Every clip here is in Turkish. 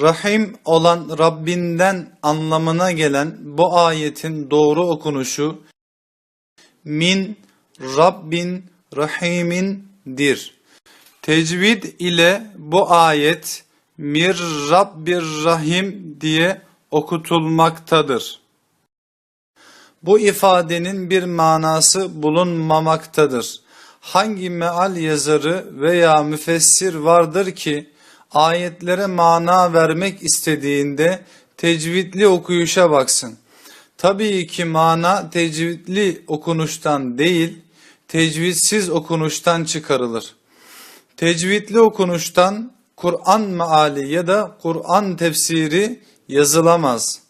Rahim olan Rabbinden anlamına gelen bu ayetin doğru okunuşu min Rabbin Rahimindir. Tecvid ile bu ayet mir Rabbir Rahim diye okutulmaktadır. Bu ifadenin bir manası bulunmamaktadır. Hangi meal yazarı veya müfessir vardır ki ayetlere mana vermek istediğinde tecvidli okuyuşa baksın. Tabii ki mana tecvidli okunuştan değil, tecvidsiz okunuştan çıkarılır. Tecvidli okunuştan Kur'an meali ya da Kur'an tefsiri yazılamaz.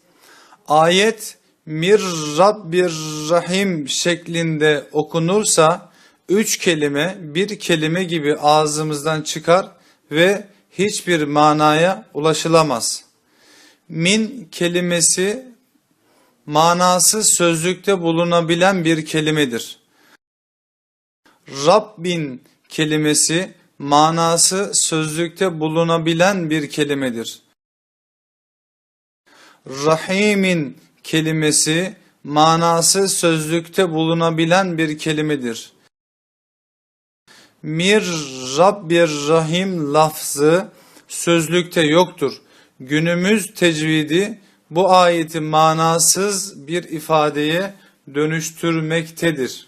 Ayet mir Rabbir Rahim şeklinde okunursa üç kelime bir kelime gibi ağzımızdan çıkar ve hiçbir manaya ulaşılamaz. Min kelimesi manası sözlükte bulunabilen bir kelimedir. Rabbin kelimesi manası sözlükte bulunabilen bir kelimedir. Rahimin kelimesi manası sözlükte bulunabilen bir kelimedir. Mir Rabbir Rahim lafzı sözlükte yoktur. Günümüz tecvidi bu ayeti manasız bir ifadeye dönüştürmektedir.